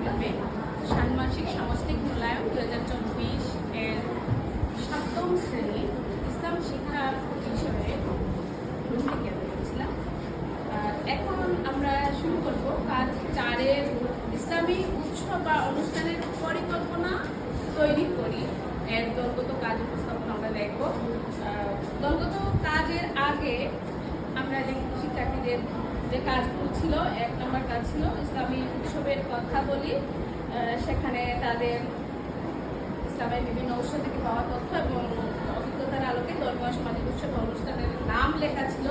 ক্লাবে ষান্মাসিক সামষ্টিক মূল্যায়ন দু হাজার চব্বিশ এর সপ্তম শ্রেণি ইসলাম শিক্ষা হিসেবে এখন আমরা শুরু করব কাজ চারের ইসলামী উৎসব বা অনুষ্ঠানের পরিকল্পনা তৈরি করি। এর দলগত কাজ উপস্থাপন আমরা দেখব। দলগত কাজের আগে আমরা শিক্ষার্থীদের যে কাজগুলো ছিল, এক নম্বর কাজ ছিল ইসলামী উৎসবের কথা বলি সেখানে তাদের ইসলামের বিভিন্ন উৎস থেকে পাওয়া তথ্য এবং অভিজ্ঞতার আলোকে ধর্মীয় সামাজিক উৎসব অনুষ্ঠানের নাম লেখা ছিল।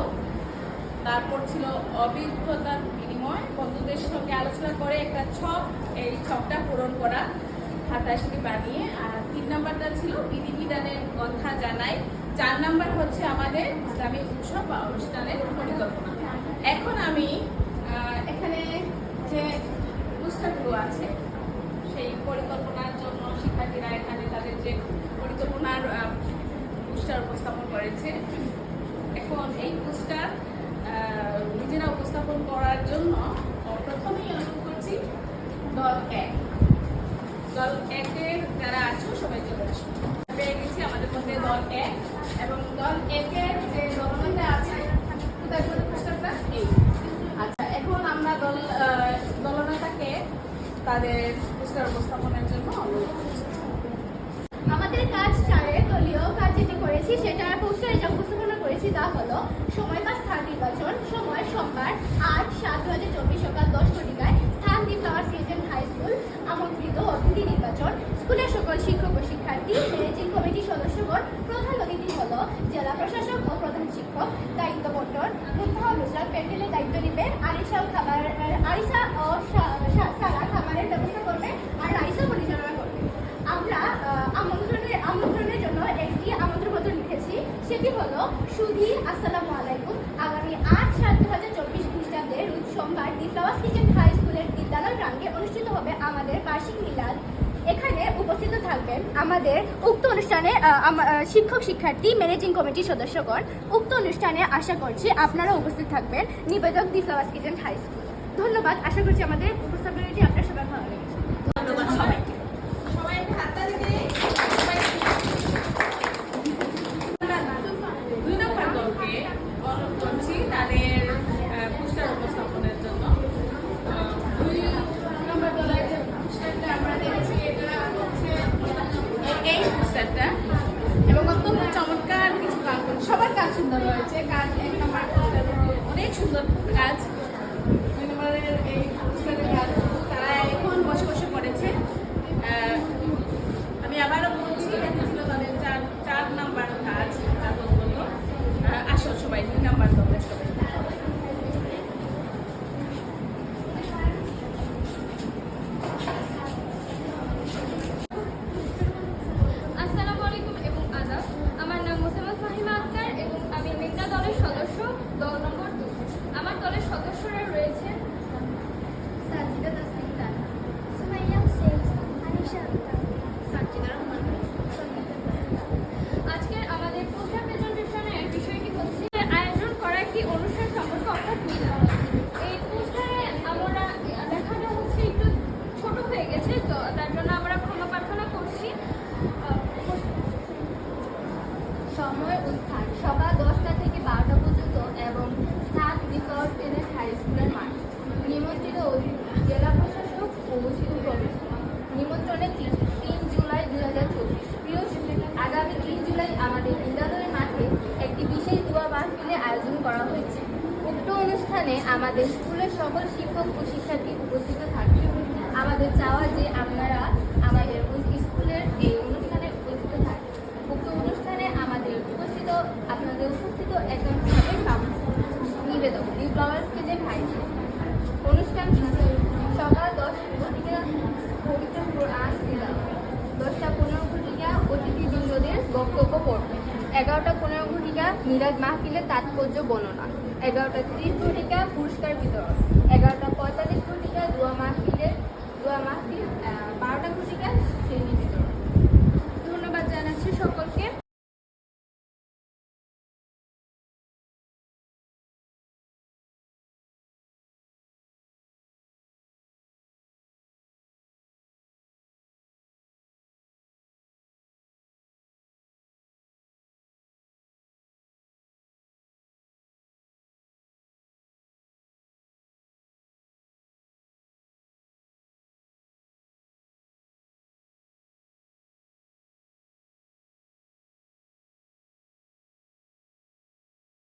তারপর ছিল অভিজ্ঞতার বিনিময়। বন্ধুদের সঙ্গে আলোচনা করে একটা ছক, এই ছকটা পূরণ করা সেটি বানিয়ে। আর তিন নাম্বারটা ছিল বিধিবিধানের কথা জানাই। চার নাম্বার হচ্ছে আমাদের ইসলামী উৎসব বা অনুষ্ঠানের পরিকল্পনা। এখন আমি এখানে যে পুস্তকগুলো আছে, সেই পরিকল্পনার জন্য শিক্ষার্থীরা এখানে তাদের যে পরিকল্পনার পোস্টার উপস্থাপন করেছে, এখন এই পোস্টার নিজেরা উপস্থাপন করার জন্য প্রথমেই অনুরোধ করছি, দল এক। দল একের যারা আছো, সবাই চলে আসো। পেয়ে গেছি আমাদের মধ্যে দল এক, এবং দল একের তাদের পোস্টার উপস্থাপনের জন্য আমাদের কাজ চারে দলীয় কাজ যেটি করেছি, সেটা পোস্টারে যা উপস্থাপনা করেছি তা হলো সময় বা স্থান নির্বাচন, সময় সোমবার আট সাত দু হাজার চব্বিশ সকাল দশ ঘটিকায় স্থান the flower season high school, আমন্ত্রিত অতিথি নির্বাচন, স্কুলের সকল শিক্ষক ও শিক্ষার্থী, ম্যানেজিং কমিটির সদস্যগণ প্রধান অতিথি হলো জেলা প্রশাসক ও প্রধান শিক্ষক দায়িত্ব বন্টন মুন্তাহা নুসরাত প্যান্ডেলের দায়িত্ব নেবে আরিসা খাবার আরিসা ও সা- সা- সারা খাবারের ব্যবস্থা করবে আর রাইসা পরিচালনা করবে আমরা আহ, আমন্ত্রণের আমন্ত্রণের জন্য একটি আমন্ত্রণপত্র লিখেছি সেটি হলো সুধি আসসালামু আলাইকুম আগামী আট সাত দু হাজার চব্বিশ খ্রিস্টাব্দে রোজ সোমবার কিচেন হাই স্কুলের বিদ্যালয় প্রাঙ্গে অনুষ্ঠিত হবে আমাদের বার্ষিক মিলাদ। এখানে উপস্থিত থাকবেন আমাদের উক্ত অনুষ্ঠানে শিক্ষক শিক্ষার্থী ম্যানেজিং কমিটির সদস্যগণ। উক্ত অনুষ্ঠানে আশা করছি আপনারা উপস্থিত থাকবেন নিবেদক the flower kitchen high school. ধন্যবাদ। আশা করছি আমাদের উপস্থাপনাটি আপনার সবার ভালো লেগেছে ধন্যবাদ সবাইকে সবাই একটা হাততালি দিয়ে সবাই দুই নম্বর দলকে অনুরোধ করছি তাদের পোস্টার উপস্থাপনের জন্য আহ, দুই নম্বর দলের যে পোস্টারটা আমরা দেখেছি এটা হচ্ছে এই পোস্টারটা এবং অত্যন্ত চমৎকার কিছু কাজ সবার কাজ সুন্দর হয়েছে কাজ এক নম্বর পোস্টার অনেক সুন্দর কাজ দুই নম্বরের এই পোস্টারের কাজ তারা এখন বসে বসে পড়েছে আহ, আমি আবারও বলছি এটা ছিল তাদের চার চার নাম্বার কাজ কাগজগুলো আসো সবাই দুই নাম্বার দলের সবাই আসসালামু আলাইকুম এবং আদাব আমার নাম মোসাম্মদ ফাহিমা আক্তার এবং আমি নেতা দলের সদস্য দল নম্বর দুই আমার দলের সদস্যরা রয়েছেন সাজিদা তাসলিম তারা সুমাইয়া শেখ আনিশা আক্তার সাজিদা রহমান আজকের আমাদের পোস্টার প্রেজেন্টেশনের বিষয়টি হচ্ছে আয়োজন করা একটি অনুষ্ঠান সম্পর্কে অর্থাৎ মিলাদ এই পোস্টারে আমরা দেখানো হচ্ছে একটু ছোট হয়ে গেছে তো তার জন্য আমরা ক্ষমা প্রার্থনা করছি আহ, সময় ও স্থান সকাল দশটা থেকে বারোটা পর্যন্ত এবং স্থান বিকট টেনের হাই স্কুলের মাঠ নিমন্ত্রিত অতিথি জেলা প্রশাসক ও স্কুল কমিটি নিমন্ত্রণে তিন তিন জুলাই দুই হাজার চব্বিশ প্রিয় শিক্ষার্থী, আগামী তিন জুলাই আমাদের বিদ্যালয়ের মাঠে একটি বিশেষ দোয়া মাহফিলের আয়োজন করা হয়েছে উক্ত অনুষ্ঠানে আমাদের স্কুলের সকল শিক্ষক ও শিক্ষার্থী উপস্থিত থাকবে। আমাদের চাওয়া যে আপনারা আমাদের স্কুলের এই অনুষ্ঠানে উপস্থিত থাকবেন। উক্ত অনুষ্ঠানে আমাদের উপস্থিত, আপনাদের উপস্থিত একজন নিবেদক ফ্লাওয়ার্সকে যে ভাই অনুষ্ঠান সকাল দশ। দশটা পনেরো ঘটিকা অতিথিবৃন্দদের বক্তব্য পড়বে। এগারোটা পনেরো ঘটিকা মিরাজ মাহফিলের তাৎপর্য বর্ণনা। এগারোটা তিরিশ ঘটিকা পুরস্কার বিতরণ। এগারোটা পঁয়তাল্লিশ